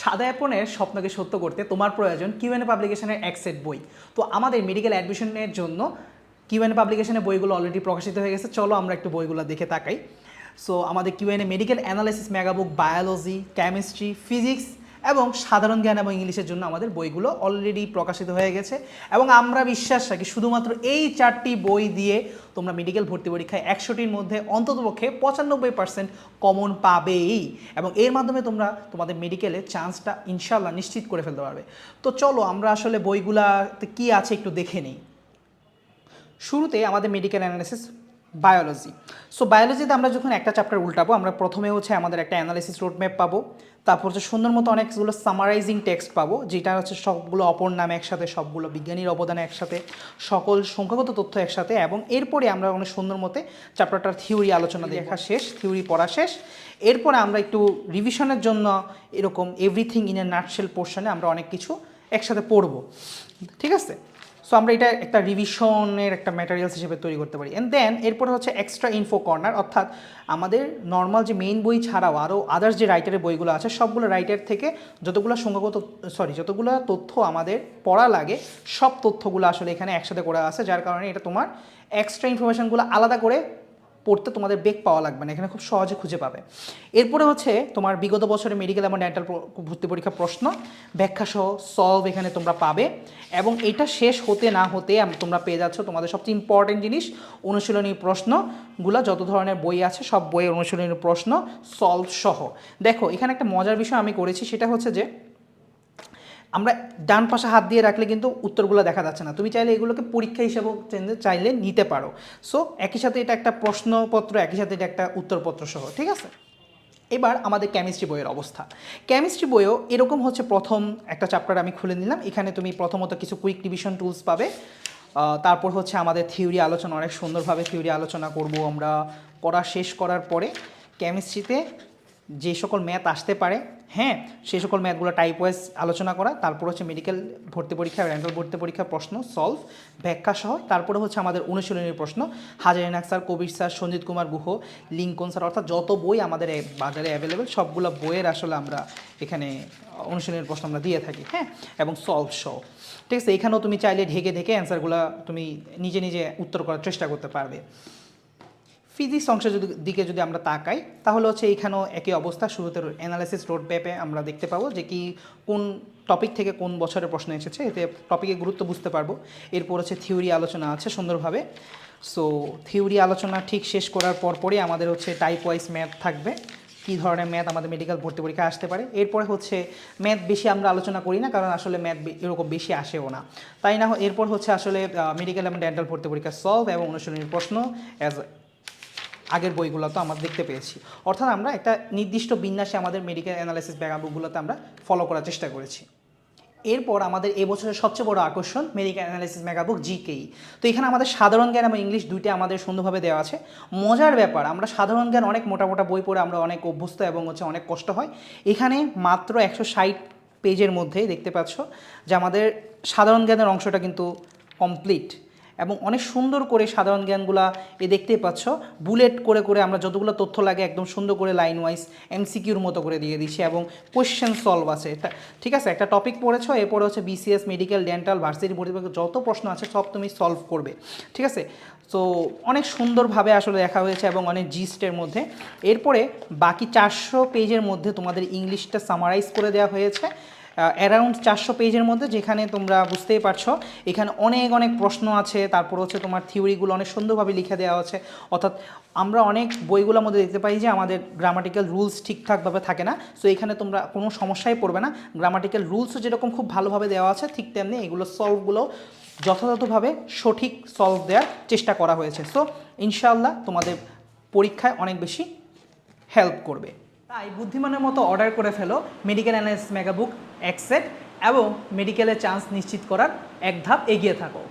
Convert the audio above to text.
সাদা অ্যাপনের স্বপ্নকে সত্য করতে তোমার প্রয়োজন কিউএন পাবলিকেশনের এক সেট বই। তো আমাদের মেডিকেল অ্যাডমিশনের জন্য কিউএন পাবলিকেশনের বইগুলো অলরেডি প্রকাশিত হয়ে গেছে। চলো আমরা একটু বইগুলো দেখে তাকাই। সো আমাদের QNA medical analysis megabook biology chemistry physics এবং সাধারণ জ্ঞান এবং ইংলিশের জন্য আমাদের বইগুলো অলরেডি প্রকাশিত হয়ে গেছে। এবং আমরা বিশ্বাস রাখি, শুধুমাত্র এই চারটি বই দিয়ে তোমরা মেডিকেল ভর্তি পরীক্ষায় একশোটির মধ্যে অন্ততপক্ষে পঁচানব্বই পার্সেন্ট কমন পাবেই। এবং এর মাধ্যমে তোমরা তোমাদের মেডিকেলে চান্সটা ইনশাল্লাহ নিশ্চিত করে ফেলতে পারবে। তো চলো, আমরা আসলে বইগুলাতে কী আছে একটু দেখে নিই। শুরুতে আমাদের মেডিকেল অ্যানালিসিস বায়োলজি সো বায়োলজিতে আমরা যখন একটা চ্যাপ্টার উল্টাবো আমরা প্রথমে হচ্ছে আমাদের একটা অ্যানালিসিস রোডম্যাপ পাবো তারপর হচ্ছে সুন্দর মতো অনেকগুলো সামারাইজিং টেক্সট পাবো যেটা হচ্ছে সবগুলো অপর নামে একসাথে সবগুলো বিজ্ঞানীর অবদান একসাথে সকল সংখ্যাগত তথ্য একসাথে এবং এরপরে আমরা অনেক সুন্দর মতে চ্যাপ্টারটার থিওরি আলোচনা দেখা শেষ থিওরি পড়া শেষ। এরপরে আমরা একটু রিভিশনের জন্য এরকম এভরিথিং ইন এ নাটশেল পোর্শনে আমরা অনেক কিছু একসাথে পড়ব। ঠিক আছে? সো আমরা এটা একটা রিভিশনের একটা ম্যাটেরিয়ালস হিসেবে তৈরি করতে পারি। অ্যান্ড দেন এরপরে হচ্ছে এক্সট্রা ইনফো কর্নার অর্থাৎ আমাদের নর্মাল যে মেইন বই ছাড়াও আরও আদার্স যে রাইটারের বইগুলো আছে, সবগুলো রাইটার থেকে যতগুলো সংখ্যাগত সরি যতগুলো তথ্য আমাদের পড়া লাগে, সব তথ্যগুলো আসলে এখানে একসাথে করা আছে, যার কারণে এটা তোমার এক্সট্রা ইনফরমেশনগুলো আলাদা করে পড়তে তোমাদের বেগ পাওয়া লাগবে না, এখানে খুব সহজে খুঁজে পাবে। এরপরে হচ্ছে তোমার বিগত বছরের মেডিকেল এবং ডেন্টাল ভর্তি পরীক্ষা প্রশ্ন ব্যাখ্যা সহ সলভ এখানে তোমরা পাবে। এবং এটা শেষ হতে না হতে তোমরা পেয়ে যাচ্ছ তোমাদের সবচেয়ে ইম্পর্টেন্ট জিনিস, অনুশীলনী প্রশ্নগুলো যত ধরনের বই আছে, সব বইয়ের অনুশীলনী প্রশ্ন সলভ সহ। দেখো, এখানে একটা মজার বিষয় আমি করেছি, সেটা হচ্ছে যে আমরা ডান পাশে হাত দিয়ে রাখলে কিন্তু উত্তরগুলো দেখা যাচ্ছে না। তুমি চাইলে এগুলোকে পরীক্ষা হিসেবেও চাইলে নিতে পারো। সো একই সাথে এটা একটা প্রশ্নপত্র, একই সাথে এটা একটা উত্তরপত্র সহ, ঠিক আছে? এবার আমাদের কেমিস্ট্রি বইয়ের অবস্থা। কেমিস্ট্রি বইও এরকম হচ্ছে প্রথম একটা চ্যাপ্টার আমি খুলে নিলাম। এখানে তুমি প্রথমত কিছু কুইক রিভিশন টুলস পাবে। তারপর হচ্ছে আমাদের থিওরি আলোচনা, অনেক সুন্দরভাবে থিওরি আলোচনা করব আমরা। পড়া শেষ করার পরে কেমিস্ট্রিতে যে সকল ম্যাথ আসতে পারে হ্যাঁ সেই সকল ম্যাথগুলো টাইপ ওয়াইজ আলোচনা করা, তারপর হচ্ছে মেডিকেল ভর্তি পরীক্ষা র্যান্ডাল ভর্তি পরীক্ষার প্রশ্ন সলভ ব্যাখ্যা সহ, তারপরে হচ্ছে আমাদের অনুশীলনের প্রশ্ন। হাজারিনাক sir Kabir sir, Sanjit Kumar Guha, Lincoln sir, অর্থাৎ যত বই আমাদের বাজারে অ্যাভেলেবেল সবগুলো বইয়ের আসলে আমরা এখানে অনুশীলনের প্রশ্ন আমরা দিয়ে থাকি হ্যাঁ এবং সলভ সহ। ঠিক আছে, এখানেও তুমি চাইলে ঢেকে ঢেকে অ্যান্সারগুলো তুমি নিজে নিজে উত্তর করার চেষ্টা করতে পারবে। ফিজিক্স অংশের দিকে যদি আমরা তাকাই, তাহলে হচ্ছে এইখানেও একই অবস্থা। শুরুতে অ্যানালাইসিস রোড ম্যাপে আমরা দেখতে পাবো যে কি কোন টপিক থেকে কোন বছরের প্রশ্ন এসেছে। এতে টপিকের গুরুত্ব বুঝতে পারব। এরপর হচ্ছে থিওরি আলোচনা আছে সুন্দরভাবে। সো থিওরি আলোচনা ঠিক শেষ করার পরপরই আমাদের হচ্ছে টাইপ ওয়াইজ ম্যাথ থাকবে। কী ধরনের ম্যাথ আমাদের মেডিকেল ভর্তি পরীক্ষা আসতে পারে। এরপরে হচ্ছে ম্যাথ বেশি আমরা আলোচনা করি না, কারণ আসলে ম্যাথ এরকম বেশি আসেও না। তাই না, এরপর হচ্ছে আসলে মেডিকেল এবং ডেন্টাল ভর্তি পরীক্ষা সলভ এবং অনুশীলনীর প্রশ্ন অ্যাজ আগের বইগুলো তো আমরা দেখতে পেয়েছি। অর্থাৎ আমরা একটা নির্দিষ্ট বিন্যাসে আমাদের মেডিকেল অ্যানালাইসিস ব্যাগাবুকগুলোতে আমরা ফলো করার চেষ্টা করেছি। এরপর আমাদের এবছরের সবচেয়ে বড় আকর্ষণ মেডিকেল অ্যানালাইসিস মেগাবুক জিকেই তো এখানে আমাদের সাধারণ জ্ঞান এবং ইংলিশ দুইটা আমাদের সুন্দরভাবে দেওয়া আছে। মজার ব্যাপার, আমরা সাধারণ জ্ঞান অনেক মোটা মোটা বই পড়ে আমরা অনেক অভ্যস্ত এবং হচ্ছে অনেক কষ্ট হয়। এখানে মাত্র একশো ষাট পেজের মধ্যে দেখতে পাচ্ছ যে আমাদের সাধারণ জ্ঞানের অংশটা কিন্তু কমপ্লিট এবং অনেক সুন্দর করে সাধারণ জ্ঞানগুলা এ দেখতেই পাচ্ছ। বুলেট করে করে আমরা যতগুলো তথ্য লাগে একদম সুন্দর করে লাইন ওয়াইজ এমসিকিউর মতো করে দিয়ে দিচ্ছি এবং কোয়েশ্চেন সলভ আছে। ঠিক আছে, একটা টপিক পড়েছো, এরপরে হচ্ছে বিসিএস মেডিকেল ডেন্টাল ভার্সিটি পরীক্ষা যত প্রশ্ন আছে সব তুমি সলভ করবে। ঠিক আছে? তো অনেক সুন্দরভাবে আসলে দেখা হয়েছে এবং অনেক জিস্টের মধ্যে। এরপরে বাকি চারশো পেজের মধ্যে তোমাদের ইংলিশটা সামারাইজ করে দেওয়া হয়েছে। অ্যারাউন্ড চারশো পেজের মধ্যে যেখানে তোমরা বুঝতেই পারছ। এখানে অনেক অনেক প্রশ্ন আছে। তারপর হচ্ছে তোমার থিওরিগুলো অনেক সুন্দরভাবে লিখে দেওয়া আছে। অর্থাৎ আমরা অনেক বইগুলোর মধ্যে দেখতে পাই যে আমাদের গ্রামাটিক্যাল রুলস ঠিকঠাকভাবে থাকে না। সো এখানে তোমরা কোনো সমস্যাই পড়বে না। গ্রামাটিক্যাল রুলসও যেরকম খুব ভালোভাবে দেওয়া আছে, ঠিক তেমনি এগুলো সলভগুলো যথাযথভাবে সঠিক সলভ দেওয়ার চেষ্টা করা হয়েছে। সো ইনশাআল্লাহ তোমাদের পরীক্ষায় অনেক বেশি হেল্প করবে। তাই বুদ্ধিমানের মতো অর্ডার করে ফেলো মেডিকেল অ্যানালিস্ট মেগাবুক এক সেট এবং মেডিকেলের চান্স নিশ্চিত করার এক ধাপ এগিয়ে থাকো।